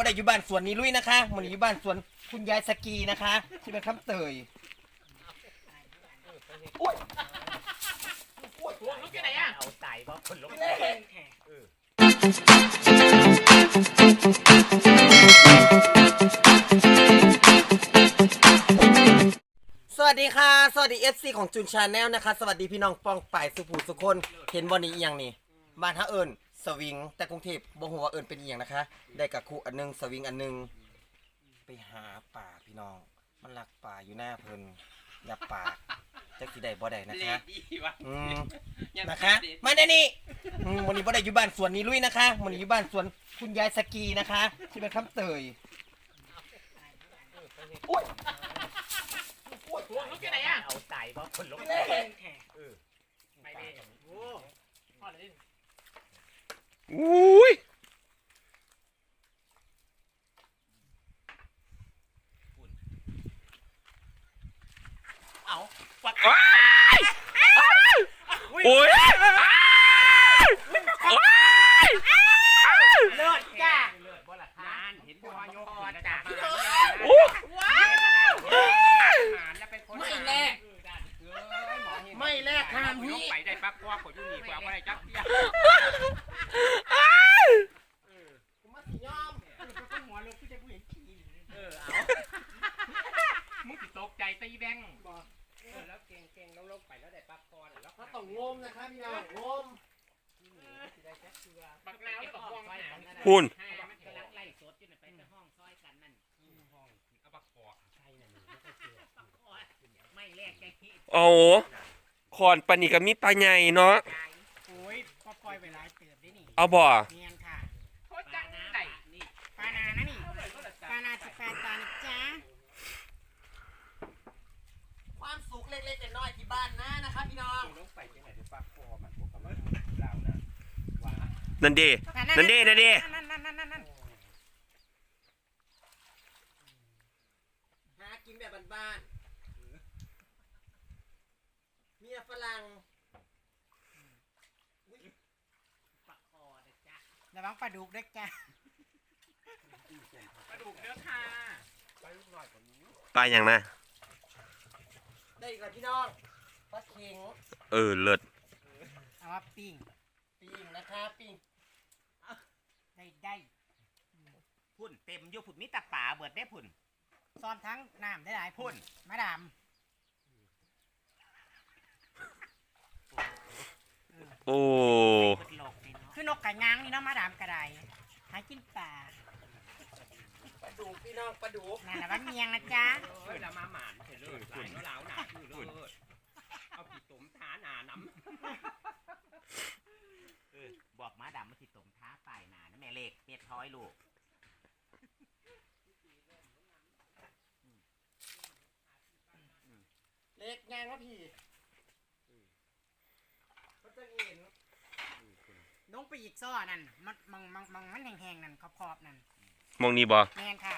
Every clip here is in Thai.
บ่ได้อยู่บ้านสวนนี้ลุยนะคะมันอยู่บ้านสวนคุณยายสกีนะคะที่เป็นคำเตยอุ้ยลุกยังไงอะเอาใส่บ่คนลงสวัสดีค่ะ สวัสดี FC ของจุนชาแนลนะคะ สวัสดีพี่น้องปองป่ายสุภูสุคน เห็นบอนี้อียังนี่บ้านท่าเอิญ สวิงแต่กรุงเทพบ่ฮู้ว่าเอิญเป็นอีหยังนะคะ ได้กับครูอันหนึงสวิงอันหนึงไปหาป่าพี่น้อง มันลักป่าอยู่หน้าเพิ่นอย่าปากจักสิได้บ่ได้นะคะอืมนะคะมาเดี๋ยวนี้อืมวันนี้บ่ได้อยู่บ้านสวนนี้ลุยนะคะวันนี้อยู่บ้านสวนคุณยายสกีนะคะที่เป็นคำเตยเอาใส่บ่คนลงไปดิโอ้พ่อเลย อุ้ยเอาปักโอ้ย เลิศจ้าเลิศบ่ล่ะทานเห็นบ่ยกคอจ้า โอ้ ไม่แลกไม่แลกทานพี่ ไปได้ปักคอขออยู่นี่กว่าว่าได้จักเดียวหัวลงพี่จะกูเห็นขี้ เออเอา มึงติดตกใจตีแบงบอกเออแล้วเก่งเก่งแล้วลงไปแล้วได้ปักคอแล้วก็ต้อง งมนะคะพี่น้องงม ปักแล้วแล้วก็ห้องหา คุณ ให้มันกำลังไล่สดอยู่น่ะไปห้องซอยกันนั่นห้องเอาปักคอใช่นั่นปักคอไม่ แลกใจขี้โอ้คอนปานนิกามีปลาใหญ่เนาะโอ้ยพอปล่อยไปหลายเติบได้นี่เอาบ่เนียนค่ะโคตรจังได้นี่ปานานะนี่ปานาสิบแปดตานะจ๊ะความสุขเล็กๆน้อยๆที่บ้านนะนะคะพี่น้องลงไปที่ไหนจะปักคอมันพวกกับมันลาวนะว่านั่นเด้นั่นเด้นั่นเด้นั่นนั่นนั่นนั่นนั่น หากินแบบบ้านๆเมียฝ รั่งปักคอนะจ้าระวังปลาดุกด้วยจ้ะกระดูกเนื้อค่ะปลาอย่างนะได้อีกแล้วพี่น้องปลาเข็งเออเลิศเอามาปิ้งปิ้งนะคะปิ้งได้ได้พุ่นเต็มอยู่พุ่นมีตะป่าเบิดได้พุ่นซ้อนทั้งน้ำได้หลายพ่นมาดาม โอ้เบิดโลกนี่เนาะคือนกไก่งางนี่เนาะมาดามกระไดหากินป่าปลาดุกพี่น้องปลาดุกนั่นแหละว่าเมียงนะจ๊ะเออละมาหมานเถอะเลิศหลายเนาะลาวหนาคือเลิศเอาผีตุ่มทาหนาน้ำเออบอกมาดำมาที่ตมท้าป้ายหนานะแม่เลขเม็ดท้อยลูกเล็กงานวะพี่มันจะเห็น ล งไปอีกซ้อนั่นมันมันมันมันมันแห้งๆนั่นขอบๆนั่นมองนี่บ่แมนค่ะ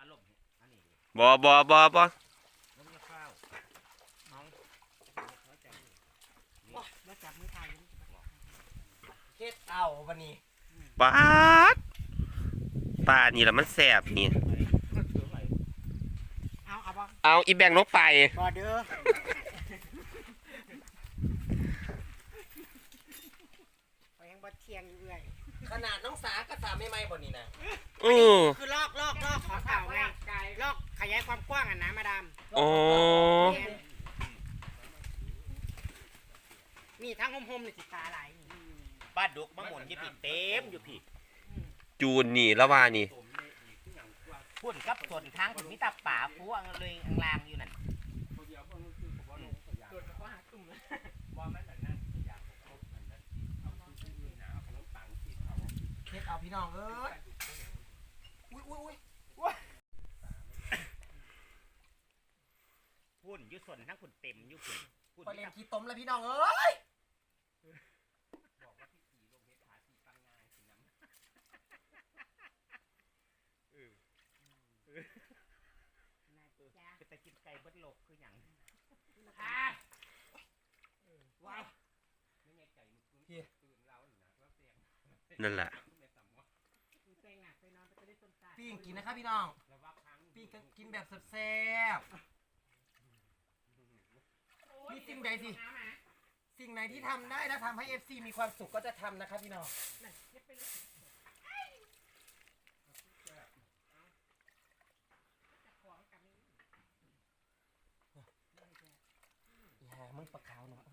อารมณ์อันนี้ดิบ่บ่บ่บ่ลงมาข้าวน้องแล้วจับมือไทยเฮ็ดเอาวันนี้ปลาดปลานี่ละมันแสบนี่เอาเอาบ่เอาอีแบงลงไปบ่เด้อ ไปยังบ่เที่ยงอยู่เอื่อยขนาดน้องสาก็สามไม่ไม่บนนี้นะอือคือลอกลอกลอกของเก่าไงลอกขยายความกว้างอะนะมาดามโอ้เนี่ยนี่ทั้งห่มๆนี่สิตาไหลายนี่ป้าดุกมะม่วงยี่ปีเต็มอยู่พี่ จูนนี่ละว่านี่พุ่นกับส่วนทางพุ่นมีตะป่าฟูอังเลยอังลางอยู่นั่น โดดก็หาตุ่มเลยว่ามันแบบนั้นอยากครบมันนั้นเอาซื้อๆนะเอาขนมปังที่เขา เฮ็ดเอาพี่น้องเอ้ยอุ้ยอุ้ยอุ้ยพุ่นอยู่ส่วนทั้งพุ่นเต็มอยู่พุ่นพุ่นไปมีเล่นตะขี้ต้มแล้วพี่น้องเอ้ยบอกว่าที่ขี่ลงเฮ็ดหาที่ปังงานสิน้ำจะไปกินไก่เบิดโลกคือหยังว้าวไม่แน่ใจมึงตื่นเราหรือนะว่าเสียง นั่นแหละไม่ต่ำวะ ปิ้งกินนะครับพี่น้อง ปิ้งก็กินแบบแซ่บๆนี่สิ่งใดสิ สิ่งไหนที่ทำได้และทำให้ FC มีความสุขก็จะทำนะครับพี่น้อง อย่ามึงปลาขาวหน่อย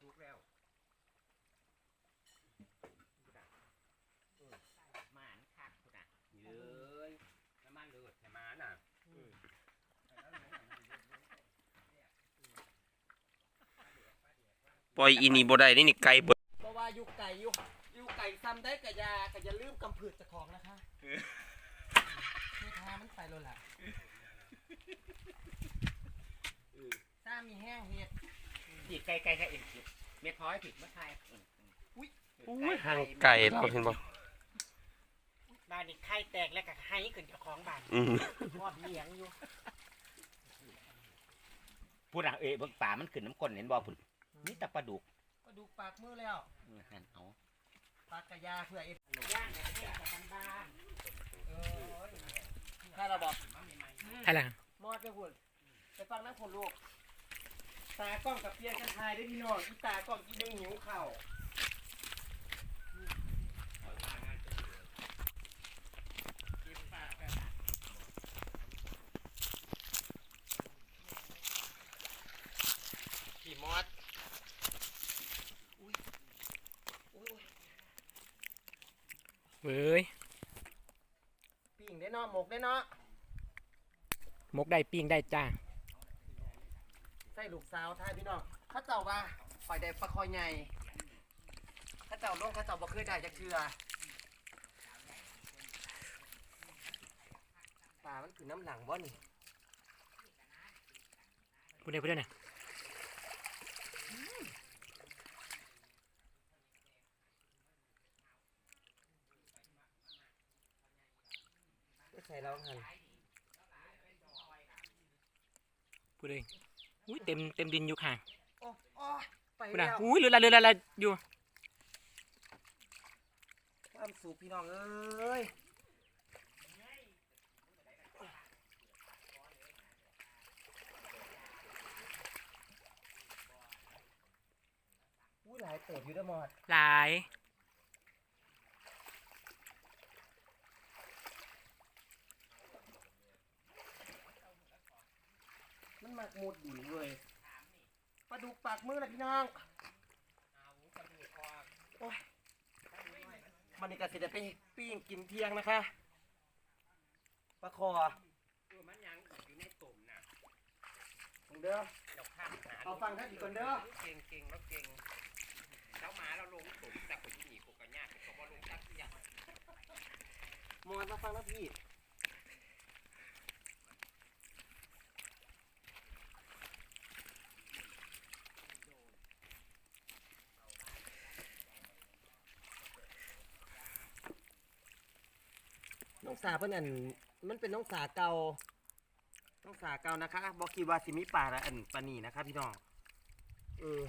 ถูกแล้ว หมานคักคุณน่ะ เย้ยน้ำมันเลือดใช่ไหมน่ะ ปล่อยอีนี่บ่ได้นี่นี่ไก่เบิดเพราะว่าอยู่ไก่อยู่อยู่ไก่ซ้ำได้กะยากะอย่าลืมกำผืดเจะของนะคะเททามันไปแล้วล่ะถ้ามีแห้งเห็ดผิดไกลไกลไกลเอ็นผิดเม็ดพอยผิดเมื่อไทยอืมอืมอุ้ยห่างไก่เราเห็นบ่บ้านนี้ไข่แตกแล้วก็ให้ขึ้นเจ้าของบ้านอืมพอดเลี้ยงอยู่พูดอะเอ้ยเบิ่งป่ามันขึ้นน้ำก้นเห็นบ่พุ่น นี่แต่ปลาดุกก็ดูปากมือแล้วอืมหั่นเอาปากกะยาเพื่อเอฟย่างแบบแห้งแบบบ้านถ้าเราบอกอะไรมอดไปหุ่นไปฟังนักผลลูกตากล้องกับเพียงกันทายได้พี่น้องอีตากล้องอีนึงหิวเข่าวขี่มอดอุ้ยอุ้ย เว้ยปิ้งได้เนาะหมกได้เนาะมกได้ปิ้งได้จ้าใส่ลูกสาวทายพี่น้องเข้าเจ้าว่าปล่อยได้ปลาคอยใหญ่เข้าเจ้าลงเข้าเจ้าบ่เคยได้จักเทื่อปลามันคือน้ำหลังบ่นี่พูดได้พูดได้เนี่ย ใส่แล้วหันพูดเลยอุ้ยเต็มเต็มดินอยู่ค่ะโอ้โอ้ไปพูดแล้นะวอุ้ยเรือละเรือละเรืออยู่ ความสุขพี่น้องเอ้ยอุ้ยหลายเติบอยู่เด้อหมอดหลาย มันหมักหมดดีเลยปลาดุกปากมือนะพี่น้องโอ้ยมันนี่ก็สิได้ไปปิ้งกินเที่ยงนะคะปลาคอเออมันยังอยู่ในตุ่มน่ะเด้อเราข้ามหาเอาฟังท่านอีกคนเด้อเก่งเก่งแล้วเก่งแล้วหมาเราลงตุ่มแต่คนที่หนีกูก็ยากแต่ว่าลงตักยากมอนมาฟังนะพี่ องสาเพิ่นอันมันเป็นน้องสาเก่าน้องสาเก่านะคะบอกคิดว่าสิมีป่าละอันปานีนะคะพี่น้องเออ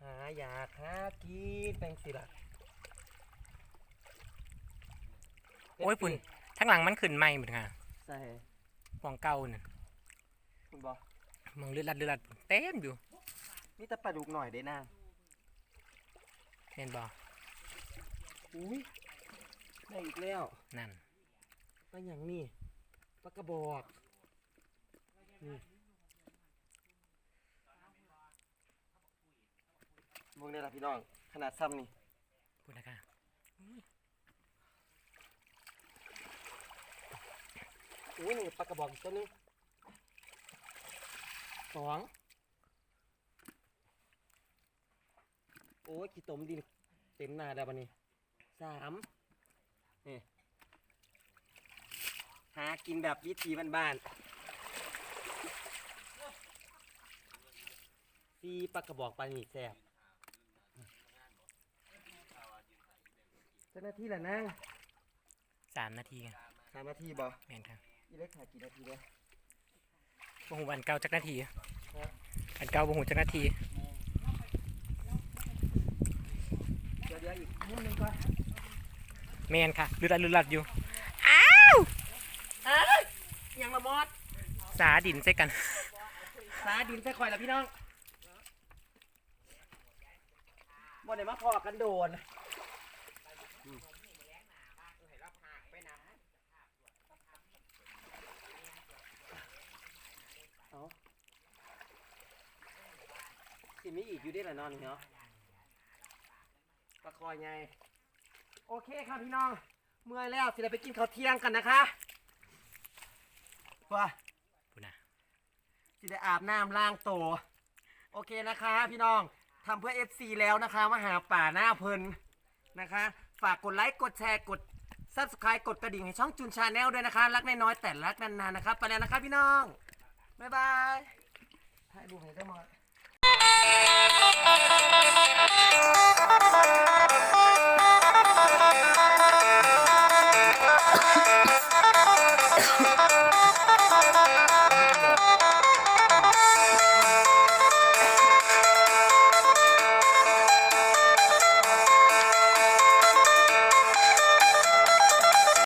หาอยากหากินแปลงสิล่ะโอ้ยปุ่นทั้งหลังมันขึ้นไหมหมดค่ะใส่ฟองเก่าน่ะคุณบอกมองเลือดลัดเลือดลัดปุ่นเต็มอยู่มีแต่ปลาดุกหน่อยได้นางเห็นบ่อุ้ ยได้อีกแล้วนั่นปลาอย่างนี่ปลากระบอกนี่เบิ่งได้ละพี่น้อง ขนาดซ้ำนี่พูดนะคะอุ้ยนี่ปลากระบอกอีกตัวหนึงสองโอ้ยขี้ตมดินเต็มหน้าแล้วบันนี้ สามนี่หากินแบบวิธีบ้านๆซีปักกระบอกปลาหมีแสบเจ้าหน้าที่แหละนั่สามนาทีสามนาทีบอแม่นครับอีเล็กถ่ายกี่นาทีเนี่ยบ่หูวันเก่าจักนาทีอันเก่าบ่หูจักนาที เดี๋ยวอีกมุ้นึงก่อน แมนค่ะลืดลัดลืดลัดอยู่เอ้ยยังละมอดสาดินใส่กัน สาดินใส่ข่อยแล้วพี่น้องบ่ได้มาพอกันโดนเอาสิมีอีกอยู่ได้ละนอนนี่เนาะปลาคอยไง โอเคครับพี่น้อง เมื่อยแล้วสิเราไปกินข้าวเที่ยงกันนะคะว่าพูดนะสิได้อาบน้ำล้างตัวโอเคนะคะ พี่น้องทำเพื่อ FC แล้วนะคะมาหาป่าหน้าเพลินนะคะ ฝากกดไลค์กดแชร์กด Subscribe กดกระดิ่งให้ช่องจุนชาแนลด้วยนะคะ รักน้อยๆแต่รักนานๆนะครับไปแล้วนะครับพี่น้อง บ๊ายบายถ่ายรูปให้ได้หมด